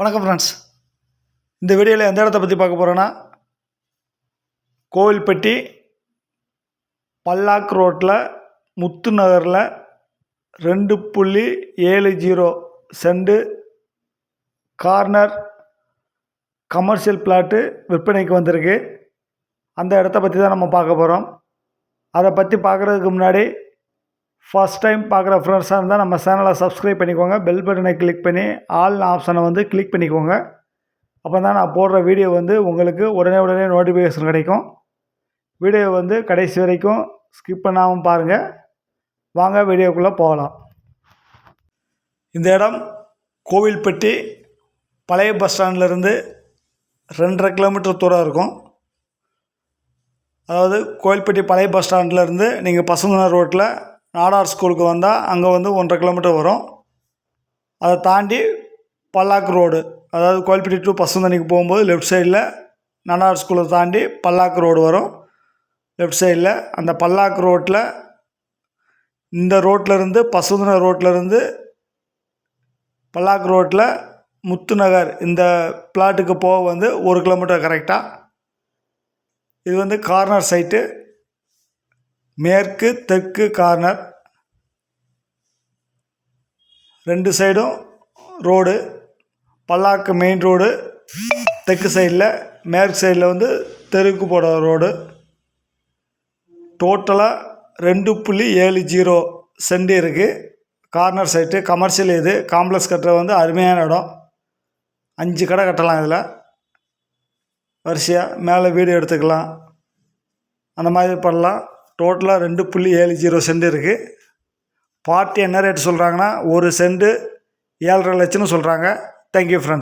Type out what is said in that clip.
வணக்கம் ஃப்ரெண்ட்ஸ் இந்த வீடியோவில் எந்த இடத்த பற்றி பார்க்க போகிறோன்னா கோவில்பட்டி பல்லாக் ரோட்டில் முத்து நகரில் ரெண்டு புள்ளி ஏழு zero cent corner commercial plot விற்பனைக்கு வந்திருக்கு. அந்த இடத்த பற்றி தான் நம்ம பார்க்க போகிறோம் அதை பற்றி பார்க்குறதுக்கு முன்னாடி ஃபஸ்ட் டைம் பார்க்குற ஃப்ரெண்ட்ஸாக இருந்தால் நம்ம சேனலை சப்ஸ்கிரைப் பண்ணிக்கோங்க. பெல் பட்டனை கிளிக் பண்ணி ஆல் ஆப்ஷனை வந்து கிளிக் பண்ணிக்கோங்க. அப்போ தான் நான் போடுற வீடியோ வந்து உங்களுக்கு உடனே உடனே நோட்டிஃபிகேஷன் கிடைக்கும். வீடியோ வந்து கடைசி வரைக்கும் ஸ்கிப் பண்ணாமல் பாருங்கள் வாங்க வீடியோக்குள்ளே போகலாம். இந்த இடம் கோவில்பட்டி பழைய பஸ் ஸ்டாண்ட்லேருந்து ரெண்டரை கிலோமீட்டர் தூரம் இருக்கும். அதாவது கோவில்பட்டி பழைய பஸ் ஸ்டாண்ட்லேருந்து நீங்கள் பசுமன ரோட்டில் நாடார் ஸ்கூலுக்கு வந்தால் அங்கே வந்து ஒன்றரை கிலோமீட்டர் வரும். அதை தாண்டி பல்லாக்கு ரோடு அதாவது கோயில்பட்டி டு பசுந்தனிக்கு போகும்போது லெஃப்ட் சைடில் நாடார் ஸ்கூலை தாண்டி பல்லாக்கு ரோடு வரும். லெஃப்ட் சைடில் அந்த பல்லாக்கு ரோட்டில் இந்த ரோட்டிலருந்து பசுந்தன ரோட்டிலருந்து பல்லாக்கு ரோட்டில் முத்துநகர் இந்த பிளாட்டுக்கு போக வந்து ஒரு கிலோமீட்டர் கரெக்டாக இது வந்து கார்னர் சைட்டு. மேற்கு தெற்கு கார்னர். ரெண்டு சைடும் ரோடு பல்லாக்கு மெயின் ரோடு தெற்கு சைடில் மேற்கு சைடில் வந்து தெருக்கு போட ரோடு. டோட்டலாக ரெண்டு புள்ளி ஏழு ஜீரோ சென்ட் இருக்குது கார்னர் சைட்டு கமர்ஷியல் இது. காம்ப்ளெக்ஸ் கட்டுற வந்து அருமையான இடம். அஞ்சு கடை கட்டலாம் இதில். வரிசையாக மேலே வீடு எடுத்துக்கலாம். அந்த மாதிரி பண்ணலாம். டோட்டலாக ரெண்டு புள்ளி ஏழு ஜீரோ சென்ட் இருக்குது பார்ட்டி என்ன ரேட் சொல்கிறாங்கன்னா ஒரு சென்ட்டு ஏழரை லட்சம்னு சொல்கிறாங்க தேங்க்யூ ஃப்ரெண்ட்ஸ்